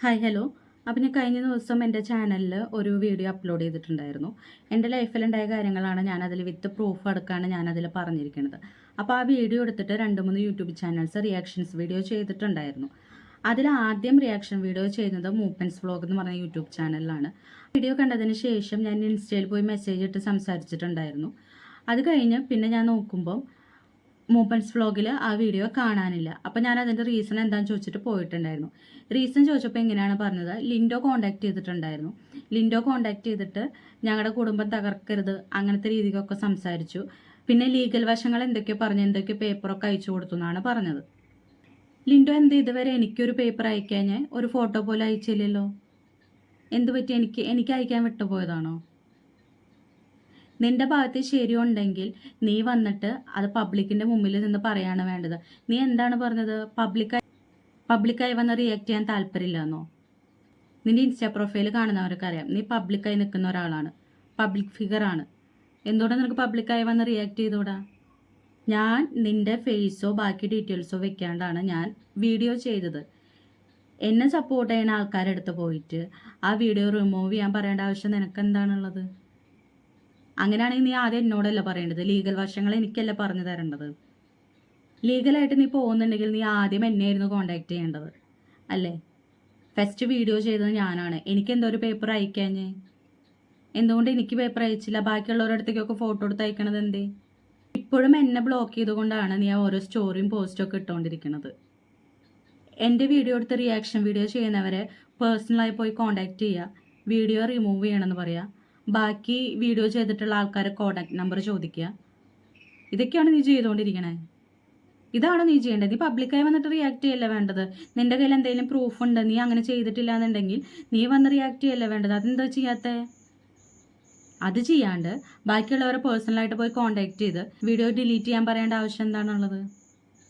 Hi hello അപ്പം ഞാൻ കഴിഞ്ഞ ദിവസം എന്റെ ചാനലിൽ ഒരു വീഡിയോ അപ്ലോഡ് ചെയ്തിട്ടുണ്ടായിരുന്നു. എന്റെ ലൈഫിലുണ്ടായ കാര്യങ്ങളാണ് ഞാനതിൽ വിത്ത് പ്രൂഫ് അടക്കമാണ് ഞാനതിൽ പറഞ്ഞിരിക്കുന്നത് അപ്പോൾ ആ വീഡിയോ എടുത്തിട്ട് രണ്ട് മൂന്ന് യൂട്യൂബ് ചാനൽസ് റിയാക്ഷൻസ് വീഡിയോ ചെയ്തിട്ടുണ്ടായിരുന്നു. അതിൽ ആദ്യം റിയാക്ഷൻ വീഡിയോ ചെയ്യുന്നത് മൂപ്പൻസ് വ്ളോഗ് എന്ന് പറഞ്ഞ യൂട്യൂബ് ചാനലിലാണ് വീഡിയോ കണ്ടതിന് ശേഷം ഞാൻ ഇൻസ്റ്റയിൽ പോയി മെസ്സേജ് ഇട്ട് സംസാരിച്ചിട്ടുണ്ടായിരുന്നു. അത് കഴിഞ്ഞ് പിന്നെ ഞാൻ നോക്കുമ്പോൾ മൂപ്പൻസ് വ്ളോഗിൽ ആ വീഡിയോ കാണാനില്ല. അപ്പോൾ ഞാൻ അതിന്റെ റീസൺ എന്താണെന്ന് ചോദിച്ചിട്ട് പോയിട്ടുണ്ടായിരുന്നു. റീസൺ ചോദിച്ചപ്പോൾ എങ്ങനെയാണ് പറഞ്ഞത്? ലിൻഡോ കോണ്ടാക്ട് ചെയ്തിട്ടുണ്ടായിരുന്നു. ലിൻഡോ കോണ്ടാക്ട് ചെയ്തിട്ട് ഞങ്ങളുടെ കുടുംബം തകർക്കരുത് അങ്ങനത്തെ രീതിക്കൊക്കെ സംസാരിച്ചു. പിന്നെ ലീഗൽ വശങ്ങൾ എന്തൊക്കെയോ പറഞ്ഞ് എന്തൊക്കെയോ പേപ്പറൊക്കെ അയച്ചു കൊടുത്തു എന്നാണ് പറഞ്ഞത്. ലിൻഡോ എന്ത് ഇതുവരെ എനിക്കൊരു പേപ്പർ അയക്കാൻ ഒരു ഫോട്ടോ പോലും അയച്ചില്ലല്ലോ? എന്ത് പറ്റി? എനിക്ക് എനിക്ക് അയക്കാൻ വിട്ടുപോയതാണോ? നിന്റെ ഭാഗത്ത് ശരിയുണ്ടെങ്കിൽ നീ വന്നിട്ട് അത് പബ്ലിക്കിന്റെ മുമ്പിൽ നിന്ന് പറയാണ് വേണ്ടത്. നീ എന്താണ് പറഞ്ഞത്? പബ്ലിക്കായി പബ്ലിക്കായി വന്ന് റിയാക്ട് ചെയ്യാൻ താല്പര്യമില്ലെന്നോ? നിന്റെ ഇൻസ്റ്റാ പ്രൊഫൈൽ കാണുന്നവർക്ക് അറിയാം. നീ പബ്ലിക്കായി നിൽക്കുന്ന ഒരാളാണ്. പബ്ലിക് ഫിഗറാണ് എന്തുകൊണ്ട് നിനക്ക് പബ്ലിക്കായി വന്ന് റിയാക്ട് ചെയ്തുകൂടാ? ഞാൻ നിന്റെ ഫേസോ ബാക്കി ഡീറ്റെയിൽസോ വെക്കാണ്ടാണ് ഞാൻ വീഡിയോ ചെയ്തത്. എന്നെ സപ്പോർട്ട് ചെയ്യുന്ന ആൾക്കാരെടുത്ത് പോയിട്ട് ആ വീഡിയോ റിമൂവ് ചെയ്യാൻ പറയേണ്ട ആവശ്യം നിനക്ക് എന്താണുള്ളത് അങ്ങനെയാണെങ്കിൽ നീ ആദ്യം എന്നോടല്ല പറയേണ്ടത്? ലീഗൽ വശങ്ങൾ എനിക്കല്ല പറഞ്ഞു തരേണ്ടത്? ലീഗലായിട്ട് നീ പോകുന്നുണ്ടെങ്കിൽ നീ ആദ്യം എന്നെയായിരുന്നു കോണ്ടാക്ട് ചെയ്യേണ്ടത്. അല്ലേ? ഫസ്റ്റ് വീഡിയോ ചെയ്തത് ഞാനാണ്. എനിക്ക് എന്തോ ഒരു പേപ്പർ അയക്കാഞ്ഞേ എന്തുകൊണ്ട് എനിക്ക് പേപ്പർ അയച്ചില്ല? ബാക്കിയുള്ളവരുടെ അടുത്തേക്കൊക്കെ ഫോട്ടോ എടുത്ത് അയക്കണത് എന്തേ? ഇപ്പോഴും എന്നെ ബ്ലോക്ക് ചെയ്തുകൊണ്ടാണ് നീ ആ ഓരോ സ്റ്റോറിയും പോസ്റ്റും ഒക്കെ ഇട്ടുകൊണ്ടിരിക്കുന്നത് എന്റെ വീഡിയോ എടുത്ത് റിയാക്ഷൻ വീഡിയോ ചെയ്യുന്നവരെ പേഴ്സണലായി പോയി കോണ്ടാക്ട് ചെയ്യുക. വീഡിയോ റിമൂവ് ചെയ്യണമെന്ന് പറയാം. ബാക്കി വീഡിയോ ചെയ്തിട്ടുള്ള ആൾക്കാരെ കോണ്ടാക്ട് നമ്പർ ചോദിക്കുക. ഇതൊക്കെയാണ് നീ ചെയ്തുകൊണ്ടിരിക്കണേ. ഇതാണ് നീ ചെയ്യേണ്ടത്. നീ പബ്ലിക്കായി വന്നിട്ട് റിയാക്ട് ചെയ്യല്ല വേണ്ടത്? നിന്റെ കയ്യിൽ എന്തെങ്കിലും പ്രൂഫ് ഉണ്ട് നീ അങ്ങനെ ചെയ്തിട്ടില്ല എന്നുണ്ടെങ്കിൽ നീ വന്ന് റിയാക്ട് ചെയ്യല്ല വേണ്ടത്? അതെന്താ ചെയ്യാത്ത? അത് ചെയ്യാണ്ട് ബാക്കിയുള്ളവരെ പേഴ്സണലായിട്ട് പോയി കോണ്ടാക്ട് ചെയ്ത് വീഡിയോ ഡിലീറ്റ് ചെയ്യാൻ പറയേണ്ട ആവശ്യം എന്താണുള്ളത്?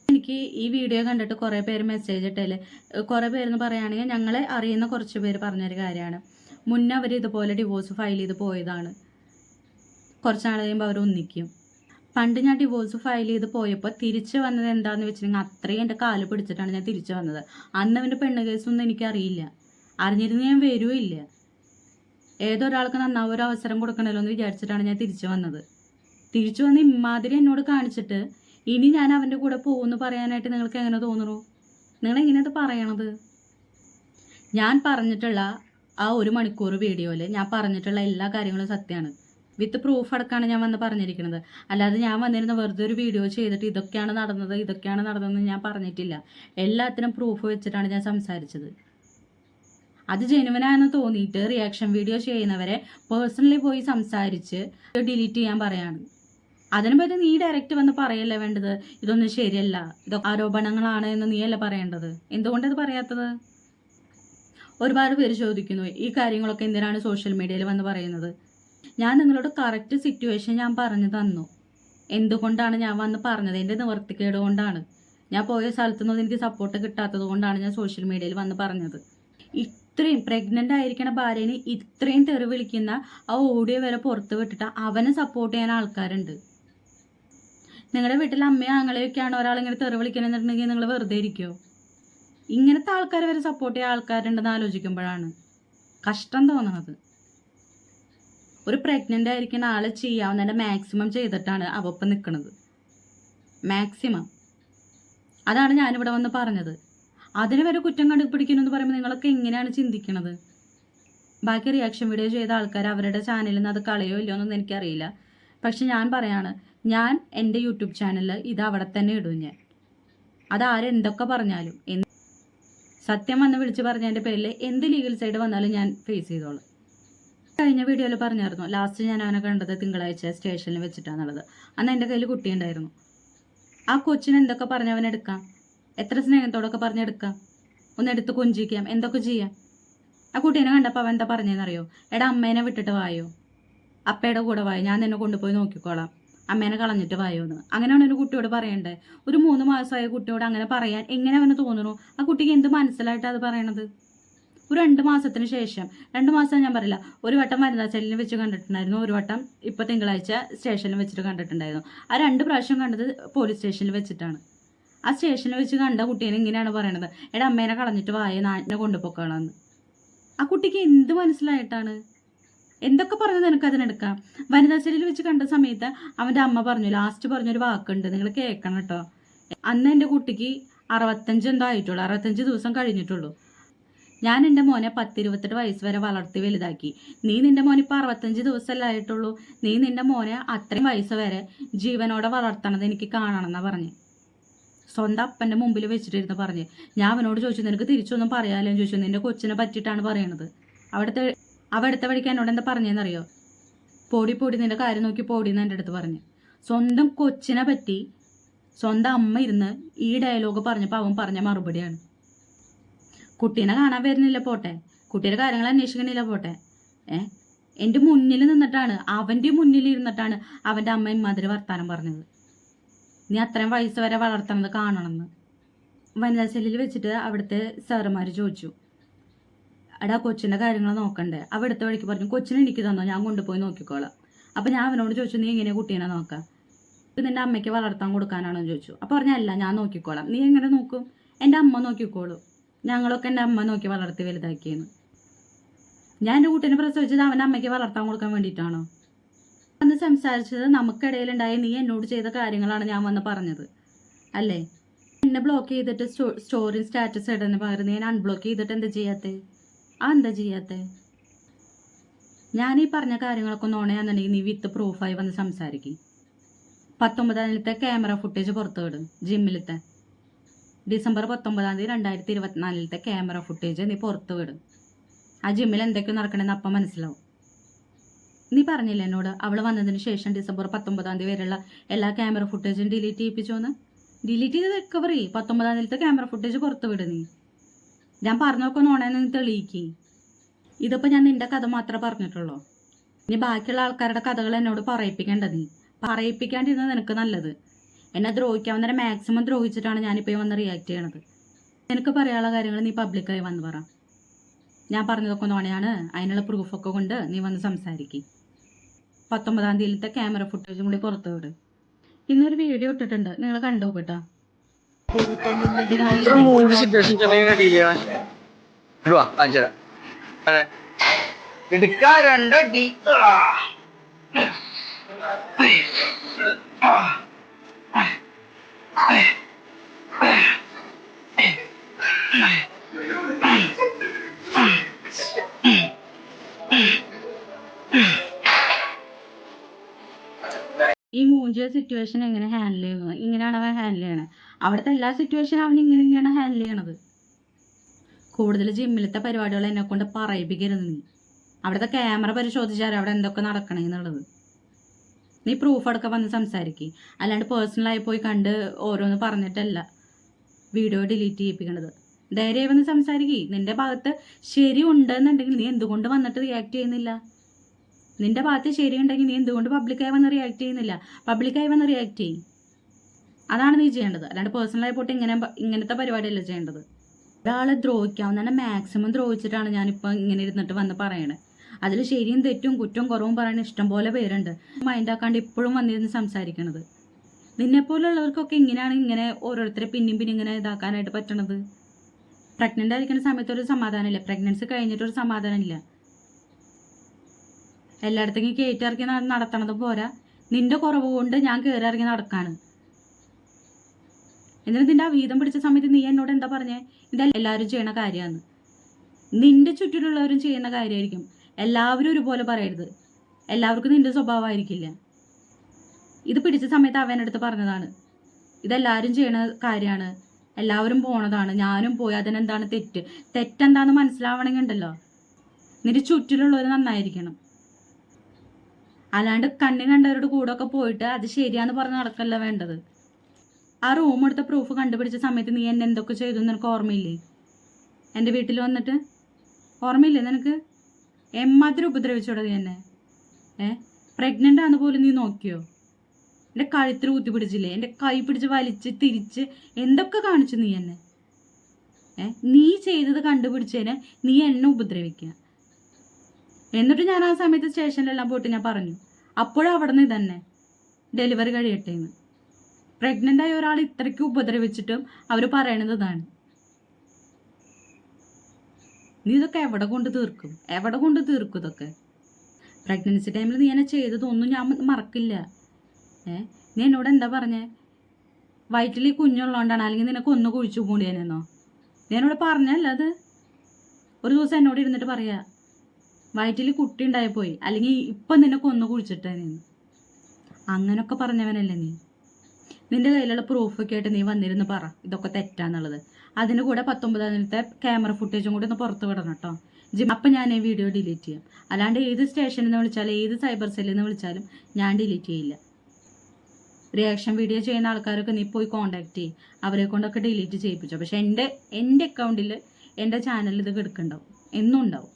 എനിക്ക് ഈ വീഡിയോ കണ്ടിട്ട് കുറേ പേര് മെസ്സേജ് ഇട്ടേൽ. കുറേ പേരെന്ന് പറയുകയാണെങ്കിൽ ഞങ്ങളെ അറിയുന്ന കുറച്ച് പേര് പറഞ്ഞൊരു കാര്യമാണ്. മുന്നേ അവർ ഇതുപോലെ ഡിവോഴ്സ് ഫയൽ ചെയ്ത് പോയതാണ്. കുറച്ച് നാൾ കഴിയുമ്പോൾ അവർ ഒന്നിക്കും. പണ്ട് ഞാൻ ഡിവോഴ്സ് ഫയൽ ചെയ്ത് പോയപ്പോൾ തിരിച്ചു വന്നത് എന്താണെന്ന് വെച്ചിട്ടുണ്ടെങ്കിൽ അത്രയും എന്റെ കാൽ പിടിച്ചിട്ടാണ് ഞാൻ തിരിച്ചു വന്നത്. അന്ന് അവന്റെ പെണ്ണ് കേസൊന്നും എനിക്കറിയില്ല. അറിഞ്ഞിരുന്ന് ഞാൻ വരുമില്ല ഏതൊരാൾക്ക് നന്നാവും ഒരു അവസരം കൊടുക്കണമല്ലോ എന്ന് വിചാരിച്ചിട്ടാണ് ഞാൻ തിരിച്ചു വന്നത്. തിരിച്ചു വന്ന് ഇമാതിരി എന്നോട് കാണിച്ചിട്ട് ഇനി ഞാൻ അവന്റെ കൂടെ പോകുമെന്ന് പറയാനായിട്ട് നിങ്ങൾക്ക് എങ്ങനെ തോന്നുന്നു? നിങ്ങൾ എങ്ങനെയത് പറയണത്? ഞാൻ പറഞ്ഞിട്ടുള്ള ആ ഒരു മണിക്കൂർ വീഡിയോയിൽ ഞാൻ പറഞ്ഞിട്ടുള്ള എല്ലാ കാര്യങ്ങളും സത്യമാണ്. വിത്ത് പ്രൂഫ് അടക്കമാണ് ഞാൻ വന്ന് പറഞ്ഞിരിക്കുന്നത്. അല്ലാതെ ഞാൻ വന്നിരുന്ന വെറുതെ ഒരു വീഡിയോ ചെയ്തിട്ട് ഇതൊക്കെയാണ് നടന്നത് ഇതൊക്കെയാണ് നടന്നതെന്ന് ഞാൻ പറഞ്ഞിട്ടില്ല. എല്ലാത്തിനും പ്രൂഫ് വെച്ചിട്ടാണ് ഞാൻ സംസാരിച്ചത്. അത് ജെനുവനാണെന്ന് തോന്നിയിട്ട് റിയാക്ഷൻ വീഡിയോ ചെയ്യുന്നവരെ പേഴ്സണലി പോയി സംസാരിച്ച് ഡിലീറ്റ് ചെയ്യാൻ പറയാണ്. അതിനു പറ്റി നീ ഡയറക്റ്റ് വന്ന് പറയല്ലേ വേണ്ടത്? ഇതൊന്നും ശരിയല്ല. ഇതൊക്കെ ആരോപണങ്ങളാണ് എന്ന് നീയല്ല പറയേണ്ടത്? എന്തുകൊണ്ടത് പറയാത്തത്? ഒരുപാട് പേര് ചോദിക്കുന്നു ഈ കാര്യങ്ങളൊക്കെ എന്തിനാണ് സോഷ്യൽ മീഡിയയിൽ വന്ന് പറയുന്നത്? ഞാൻ നിങ്ങളോട് കറക്റ്റ് സിറ്റുവേഷൻ ഞാൻ പറഞ്ഞു തന്നു. എന്തുകൊണ്ടാണ് ഞാൻ വന്ന് പറഞ്ഞത് എന്റെ നിവർത്തിക്കേട് കൊണ്ടാണ്. ഞാൻ പോയ സ്ഥലത്തു നിന്ന് എനിക്ക് സപ്പോർട്ട് കിട്ടാത്തത് കൊണ്ടാണ് ഞാൻ സോഷ്യൽ മീഡിയയിൽ വന്ന് പറഞ്ഞത്. ഇത്രയും പ്രഗ്നന്റ് ആയിരിക്കണ ഭാര്യനെ ഇത്രയും തെറി വിളിക്കുന്ന ആ ഓഡിയോ വരെ പുറത്ത് വിട്ടിട്ട് അവനെ സപ്പോർട്ട് ചെയ്യാൻ ആൾക്കാരുണ്ട്. നിങ്ങളുടെ വീട്ടിൽ അമ്മയും ആങ്ങളെയൊക്കെയാണ് ഒരാളിങ്ങനെ തെറി വിളിക്കണമെന്നുണ്ടെങ്കിൽ നിങ്ങൾ വെറുതെ ഇരിക്കുമോ ഇങ്ങനത്തെ ആൾക്കാർ വരെ സപ്പോർട്ട് ചെയ്യാൻ ആൾക്കാരുണ്ടെന്ന് ആലോചിക്കുമ്പോഴാണ് കഷ്ടം തോന്നുന്നത്. ഒരു പ്രഗ്നന്റ് ആയിരിക്കുന്ന ആളെ ചെയ്യാവുന്നതിന്റെ മാക്സിമം ചെയ്തിട്ടാണ് അവപ്പം നിൽക്കുന്നത് മാക്സിമം അതാണ് ഞാനിവിടെ വന്ന് പറഞ്ഞത്. അതിന് വരെ കുറ്റം കണ്ടുപിടിക്കുന്നു പറയുമ്പോൾ നിങ്ങളൊക്കെ എങ്ങനെയാണ് ചിന്തിക്കുന്നത് ബാക്കി റിയാക്ഷൻ വീഡിയോ ചെയ്ത ആൾക്കാർ അവരുടെ ചാനലിൽ നിന്ന് അത് കളയോ ഇല്ലയോ എന്നൊന്നും എനിക്കറിയില്ല. പക്ഷെ ഞാൻ പറയാണ് ഞാൻ എന്റെ യൂട്യൂബ് ചാനലിൽ ഇത് അവിടെ തന്നെ ഇടും ഞാൻ. അതാരെന്തൊക്കെ പറഞ്ഞാലും. സത്യം വന്ന് വിളിച്ച് പറഞ്ഞതിന്റെ പേരിൽ എന്ത് ലീഗൽ സൈഡ് വന്നാലും ഞാൻ ഫേസ് ചെയ്തോളാം. കഴിഞ്ഞ വീഡിയോയിൽ പറഞ്ഞായിരുന്നു ലാസ്റ്റ് ഞാൻ അവനെ കണ്ടത് തിങ്കളാഴ്ച സ്റ്റേഷനിൽ വെച്ചിട്ടാന്നുള്ളത്. അന്ന് എന്റെ കയ്യിൽ കുട്ടിയുണ്ടായിരുന്നു ആ കൊച്ചിന് എന്തൊക്കെ പറഞ്ഞ് അവനെടുക്കാം എത്ര സ്നേഹത്തോടൊക്കെ പറഞ്ഞെടുക്കാം ഒന്ന് എടുത്ത് കൊഞ്ചിക്കാം എന്തൊക്കെ ചെയ്യാം? ആ കുട്ടീനെ കണ്ടപ്പോൾ അവൻ എന്താ പറഞ്ഞതെന്നറിയോ എടാ അമ്മേനെ വിട്ടിട്ട് വായോ? അപ്പയുടെ കൂടെ വായോ? ഞാൻ നിന്നെ കൊണ്ടുപോയി നോക്കിക്കോളാം. അമ്മേനെ കളഞ്ഞിട്ട് വായോന്ന്. അങ്ങനെയാണ് ഒരു കുട്ടിയോട് പറയേണ്ടത് ഒരു മൂന്ന് മാസമായ കുട്ടിയോട് അങ്ങനെ പറയാൻ എങ്ങനെ അവന് തോന്നുന്നു? ആ കുട്ടിക്ക് എന്ത് മനസ്സിലായിട്ട് അത് പറയണത്? ഒരു രണ്ട് മാസത്തിന് ശേഷം രണ്ട് മാസം ഞാൻ പറയില്ല ഒരു വട്ടം വനിതാ സെല്ലിൽ വെച്ച് കണ്ടിട്ടുണ്ടായിരുന്നു ഒരു വട്ടം ഇപ്പോൾ തിങ്കളാഴ്ച സ്റ്റേഷനിൽ വെച്ചിട്ട് കണ്ടിട്ടുണ്ടായിരുന്നു. ആ രണ്ട് പ്രാവശ്യം കണ്ടത് പോലീസ് സ്റ്റേഷനിൽ വെച്ചിട്ടാണ്. ആ സ്റ്റേഷനിൽ വെച്ച് കണ്ട കുട്ടീനെ ഇങ്ങനെയാണ് പറയണത്. എടാ അമ്മേനെ കളഞ്ഞിട്ട് വായ നാട്ടിനെ കൊണ്ടുപോക്കണമെന്ന് ആ കുട്ടിക്ക് എന്ത് മനസ്സിലായിട്ടാണ്? എന്തൊക്കെ പറഞ്ഞു നിനക്ക് അതിനെടുക്കാം വനിതാ സെല്ലിൽ വെച്ച് കണ്ട സമയത്ത് അവന്റെ അമ്മ പറഞ്ഞു ലാസ്റ്റ് പറഞ്ഞൊരു വാക്കുണ്ട് നിങ്ങൾ കേൾക്കണം കേട്ടോ അന്ന് എന്റെ കുട്ടിക്ക് അറുപത്തഞ്ച് എന്തോ ആയിട്ടുള്ളൂ അറുപത്തഞ്ച് ദിവസം കഴിഞ്ഞിട്ടുള്ളൂ. ഞാൻ എന്റെ മോനെ പത്തിരുപത്തെട്ട് വയസ്സ് വരെ വളർത്തി വലുതാക്കി. നീ നിന്റെ മോനെ ഇപ്പോൾ അറുപത്തഞ്ച് ദിവസമല്ലേ ആയിട്ടുള്ളൂ? നീ നിന്റെ മോനെ അത്രയും വയസ്സ് വരെ ജീവനോടെ വളർത്തണത് എനിക്ക് കാണണം എന്നാ പറഞ്ഞു. സ്വന്തം അപ്പന്റെ മുമ്പിൽ വെച്ചിട്ടിരുന്ന് പറഞ്ഞ്. ഞാൻ അവനോട് ചോദിച്ചു നിനക്ക് തിരിച്ചൊന്നും പറയാമല്ലോ ചോദിച്ചു. നിന്റെ കൊച്ചിനെ പറ്റിയിട്ടാണ് പറയണത്. അവിടുത്തെ അവിടുത്തെ വഴിക്ക് എന്നോട് എന്താ പറഞ്ഞതെന്നറിയോ പൊടി പൊടി നിന്റെ കാര്യം നോക്കി പൊടി എന്ന് എന്റെ അടുത്ത് പറഞ്ഞു. സ്വന്തം കൊച്ചിനെ പറ്റി സ്വന്തം അമ്മ ഇരുന്ന് ഈ ഡയലോഗ് പറഞ്ഞപ്പോൾ അവൻ പറഞ്ഞ മറുപടിയാണ്. കുട്ടീനെ കാണാൻ വരുന്നില്ല പോട്ടെ. കുട്ടിയുടെ കാര്യങ്ങൾ അന്വേഷിക്കണില്ല പോട്ടെ. ഏ? എന്റെ മുന്നിൽ നിന്നിട്ടാണ് അവന്റെ മുന്നിൽ ഇരുന്നിട്ടാണ് അവന്റെ അമ്മ ഇമ്മാതിരി വർത്താനം പറഞ്ഞത്. നീ അത്രയും വയസ്സ് വരെ വളർത്തണത് കാണണമെന്ന്. വനിതാ സെല്ലിൽ വെച്ചിട്ട് അവിടുത്തെ സാറുമാർ ചോദിച്ചു. എടാ കൊച്ചിന്റെ കാര്യങ്ങൾ നോക്കണ്ടേ? അവിടുത്തെ വഴിക്ക് പറഞ്ഞു കൊച്ചിനെ എനിക്ക് തന്നോ ഞാൻ കൊണ്ടുപോയി നോക്കിക്കോളാം. അപ്പം ഞാൻ അവനോട് ചോദിച്ചു നീ എങ്ങനെ കുട്ടീനെ നോക്കാം? ഇത് നിന്റെ അമ്മയ്ക്ക് വളർത്താൻ കൊടുക്കാനാണോ എന്ന് ചോദിച്ചു. അപ്പോൾ പറഞ്ഞല്ല ഞാൻ നോക്കിക്കോളാം. നീ എങ്ങനെ നോക്കും? എന്റെ അമ്മ നോക്കിക്കോളൂ. ഞങ്ങളൊക്കെ എന്റെ അമ്മ നോക്കി വളർത്തി വലുതാക്കിയെന്ന്. ഞാൻ എന്റെ കുട്ടീനെ പ്രസവിച്ചത് അവന്റെ അമ്മയ്ക്ക് വളർത്താൻ കൊടുക്കാൻ വേണ്ടിയിട്ടാണോ? അന്ന് സംസാരിച്ചത് നമുക്കിടയിലുണ്ടായ നീ എന്നോട് ചെയ്ത കാര്യങ്ങളാണ് ഞാൻ വന്ന് പറഞ്ഞത്. അല്ലേ? എന്നെ ബ്ലോക്ക് ചെയ്തിട്ട് സ്റ്റോറി സ്റ്റാറ്റസ് ഇടുന്ന പകരം ഞാൻ അൺബ്ലോക്ക് ചെയ്തിട്ട് എന്താ ചെയ്യാത്തേ? ആ എന്താ ചെയ്യാത്തേ? ഈ പറഞ്ഞ കാര്യങ്ങളൊക്കെ നോണയാന്നുണ്ടെങ്കിൽ നീ വിത്ത് പ്രൂഫായി വന്ന് സംസാരിക്കും. പത്തൊമ്പതാമത്തെ ക്യാമറ ഫുട്ടേജ് പുറത്തു വിടും ജിമ്മിലത്തെ ഡിസംബർ പത്തൊമ്പതാം തീയതി രണ്ടായിരത്തി ഇരുപത്തിനാലിലത്തെ ക്യാമറ ഫുട്ടേജ് നീ പുറത്തു വിടും ആ ജിമ്മിൽ എന്തൊക്കെ നടക്കണമെന്ന് അപ്പം മനസ്സിലാവും. നീ പറഞ്ഞില്ല എന്നോട്? അവൾ വന്നതിന് ശേഷം ഡിസംബർ പത്തൊമ്പതാം തീയതി വരെയുള്ള എല്ലാ ക്യാമറ ഫുട്ടേജും ഡിലീറ്റ് ചെയ്യിപ്പിച്ചോന്ന്. ഡിലീറ്റ് ചെയ്ത് റിക്കവറി പത്തൊമ്പതാം തീയതി ക്യാമറ ഫുട്ടേജ് പുറത്തു വിടും നീ. ഞാൻ പറഞ്ഞൊക്കെ നോണേന്ന് നീ തെളിയിക്കി. ഇതിപ്പോൾ ഞാൻ നിന്റെ കഥ മാത്രമേ പറഞ്ഞിട്ടുള്ളൂ. ഇനി ബാക്കിയുള്ള ആൾക്കാരുടെ കഥകൾ എന്നോട് പറയിപ്പിക്കേണ്ട നീ പറയിപ്പിക്കാണ്ടിരുന്നത് നിനക്ക് നല്ലത്. എന്നെ ദ്രോഹിക്കാൻ ദ്രോഹിക്കാവുന്ന മാക്സിമം ദ്രോഹിച്ചിട്ടാണ് ഞാനിപ്പോൾ വന്ന് റിയാക്ട് ചെയ്യണത്. നിനക്ക് പറയാനുള്ള കാര്യങ്ങൾ നീ പബ്ലിക്കായി വന്ന് പറ. ഞാൻ പറഞ്ഞതൊക്കെ നോണയാണ് അതിനുള്ള പ്രൂഫൊക്കെ കൊണ്ട് നീ വന്ന് സംസാരിക്കും. പത്തൊമ്പതാം തീയതിയിലത്തെ ക്യാമറ ഫുട്ടേജും കൂടി പുറത്തു വിട്. ഇന്നൊരു വീഡിയോ ഇട്ടിട്ടുണ്ട്. നിങ്ങൾ കണ്ടോ കേട്ടോ മൂന്ന് ഈ മൂഞ്ചിയ സിറ്റുവേഷൻ എങ്ങനെ ഹാൻഡിൽ ചെയ്യുന്നത് ഇങ്ങനെയാണ് അവൻ ഹാൻഡിൽ ചെയ്യണത് അവിടുത്തെ എല്ലാ സിറ്റുവേഷനും അവൻ ഇങ്ങനെ ഇങ്ങനെയാണ് ഹാൻഡിൽ ചെയ്യണത്. കൂടുതൽ ജിമ്മിലത്തെ പരിപാടികൾ എന്നെ കൊണ്ട് പറയിപ്പിക്കരുത് നീ. അവിടുത്തെ ക്യാമറ പരിശോധിച്ചാൽ അവിടെ എന്തൊക്കെ നടക്കണേ എന്നുള്ളത്. നീ പ്രൂഫ് അടക്കം വന്ന് സംസാരിക്കും. അല്ലാണ്ട് പേഴ്സണലായി പോയി കണ്ട് ഓരോന്ന് പറഞ്ഞിട്ടല്ല വീഡിയോ ഡിലീറ്റ് ചെയ്യിപ്പിക്കണത്. ധൈര്യം വന്ന് സംസാരിക്കേ. നിന്റെ ഭാഗത്ത് ശരി നീ എന്തുകൊണ്ട് വന്നിട്ട് റിയാക്ട് ചെയ്യുന്നില്ല? നിന്റെ ഭാഗത്ത് ശരിയുണ്ടെങ്കിൽ നീ എന്തുകൊണ്ട് പബ്ലിക്കായി വന്ന് റിയാക്ട് ചെയ്യുന്നില്ല? പബ്ലിക്കായി വന്ന് റിയാക്ട് ചെയ്യും. അതാണ് നീ ചെയ്യേണ്ടത്. അല്ലാണ്ട് പേഴ്സണലായിപ്പോട്ട് ഇങ്ങനെ ഇങ്ങനത്തെ പരിപാടിയല്ല ചെയ്യേണ്ടത്. ഒരാളെ ദ്രോഹിക്കാവുന്ന മാക്സിമം ദ്രോഹിച്ചിട്ടാണ് ഞാനിപ്പോൾ ഇങ്ങനെ ഇരുന്നിട്ട് വന്ന് പറയണേ. അതിൽ ശരിയും തെറ്റും കുറ്റവും കുറവും പറയുന്ന ഇഷ്ടംപോലെ പേരുണ്ട്. മൈൻഡാക്കാണ്ട് ഇപ്പോഴും വന്നിരുന്ന് സംസാരിക്കണത്. നിന്നെപ്പോലുള്ളവർക്കൊക്കെ ഇങ്ങനെയാണ് ഇങ്ങനെ ഓരോരുത്തരെ പിന്നെയും പിന്നെ ഇങ്ങനെ ഇതാക്കാനായിട്ട് പറ്റണത്. പ്രഗ്നന്റ് ആയിരിക്കുന്ന സമയത്ത് ഒരു സമാധാനമില്ല. പ്രഗ്നൻസി കഴിഞ്ഞിട്ടൊരു സമാധാനമില്ല. എല്ലായിടത്തേക്കും കയറ്റിറക്കി നടത്തണത് പോരാ. നിന്റെ കുറവ് കൊണ്ട് ഞാൻ കയറി ഇറങ്ങി നടക്കാണ്. എന്നിട്ട് നിന്റെ ആ വീതം പിടിച്ച സമയത്ത് നീ എന്നോട് എന്താ പറഞ്ഞേ? ഇതല്ല എല്ലാവരും ചെയ്യണ കാര്യമാണ് നിന്റെ ചുറ്റിലുള്ളവരും ചെയ്യുന്ന കാര്യമായിരിക്കും എല്ലാവരും ഒരുപോലെ പറയരുത്. എല്ലാവർക്കും നിന്റെ സ്വഭാവമായിരിക്കില്ല. ഇത് പിടിച്ച സമയത്ത് അവനടുത്ത് പറഞ്ഞതാണ്. ഇതെല്ലാവരും ചെയ്യണ കാര്യമാണ് എല്ലാവരും പോണതാണ്. ഞാനും പോയി അതിനെന്താണ് തെറ്റ്? തെറ്റെന്താന്ന് മനസ്സിലാവണമെങ്കിൽ ഉണ്ടല്ലോ. നിന്റെ ചുറ്റിലുള്ളവർ നന്നായിരിക്കണം. അല്ലാണ്ട് കണ്ണി കണ്ടവരുടെ കൂടെ ഒക്കെ പോയിട്ട് അത് ശരിയാന്ന് പറഞ്ഞ് നടക്കല്ല വേണ്ടത്? ആ റൂം എടുത്ത പ്രൂഫ് കണ്ടുപിടിച്ച സമയത്ത് നീ എന്നെ എന്തൊക്കെ ചെയ്തു നിനക്ക് ഓർമ്മയില്ലേ? എന്റെ വീട്ടിൽ വന്നിട്ട്? ഓർമ്മയില്ലേ നിനക്ക്? എമ്മാതിരി ഉപദ്രവിച്ചോട നീ എന്നെ. ഏ? പ്രഗ്നന്റ് ആണെന്ന് പോലും നീ നോക്കിയോ? എന്റെ കഴുത്തിൽ ഊത്തി പിടിച്ചില്ലേ? എന്റെ കൈ പിടിച്ച് വലിച്ച് തിരിച്ച് എന്തൊക്കെ കാണിച്ചു നീ എന്നെ? ഏ? നീ ചെയ്തത് കണ്ടുപിടിച്ചതിന് നീ എന്നെ ഉപദ്രവിക്കുക എന്നിട്ട് ഞാൻ ആ സമയത്ത് സ്റ്റേഷനിലെല്ലാം പോയിട്ട് ഞാൻ പറഞ്ഞു അപ്പോഴും അവിടെ നിന്ന് തന്നെ ഡെലിവറി കഴിയട്ടെ എന്ന്. പ്രഗ്നന്റ് ആയ ഒരാൾ ഇത്രയ്ക്ക് ഉപദ്രവിച്ചിട്ടും അവർ പറയണത് ഇതാണ് നീ ഇതൊക്കെ എവിടെ കൊണ്ട് തീർക്കും? എവിടെ കൊണ്ട് തീർക്കും ഇതൊക്കെ? പ്രഗ്നൻസി ടൈമിൽ നീ എന്നെ ചെയ്തതൊന്നും ഞാൻ മറക്കില്ല. ഏ? നീ എന്നോട് എന്താ പറഞ്ഞേ? വയറ്റിൽ ഈ കുഞ്ഞുള്ളതുകൊണ്ടാണ് അല്ലെങ്കിൽ നിനക്ക് ഒന്ന് കുഴിച്ചു കൂടിയേനെന്നോ നീ എന്നോട് പറഞ്ഞല്ല അത്. ഒരു ദിവസം എന്നോട് ഇരുന്നിട്ട് പറയാ വയറ്റിൽ കുട്ടി ഉണ്ടായി പോയി അല്ലെങ്കിൽ ഇപ്പം നിനക്ക് ഒന്ന് കുഴിച്ചിട്ടേ നീ അങ്ങനൊക്കെ പറഞ്ഞവനല്ലേ നീ. നിന്റെ കയ്യിലുള്ള പ്രൂഫൊക്കെ ആയിട്ട് നീ വന്നിരുന്ന് പറ. ഇതൊക്കെ തെറ്റാന്നുള്ളത്. അതിന് കൂടെ പത്തൊമ്പതാമത്തെ ക്യാമറ ഫുട്ടേജും കൂടി ഒന്ന് പുറത്ത് വിടണം കേട്ടോ ജിം അപ്പം ഞാൻ ഈ വീഡിയോ ഡിലീറ്റ് ചെയ്യാം. അല്ലാണ്ട് ഏത് സ്റ്റേഷനിൽ നിന്ന് വിളിച്ചാലും ഏത് സൈബർ സെല്ലിൽ നിന്ന് വിളിച്ചാലും ഞാൻ ഡിലീറ്റ് ചെയ്യില്ല. റിയാക്ഷൻ വീഡിയോ ചെയ്യുന്ന ആൾക്കാരൊക്കെ നീ പോയി കോണ്ടാക്ട് ചെയ്യും. അവരെ കൊണ്ടൊക്കെ ഡിലീറ്റ് ചെയ്യിപ്പിച്ചു. പക്ഷെ എന്റെ എന്റെ അക്കൗണ്ടിൽ എന്റെ ചാനലിൽ ഇത് കിടക്കുന്നുണ്ടാവും. എന്നും ഉണ്ടാവും.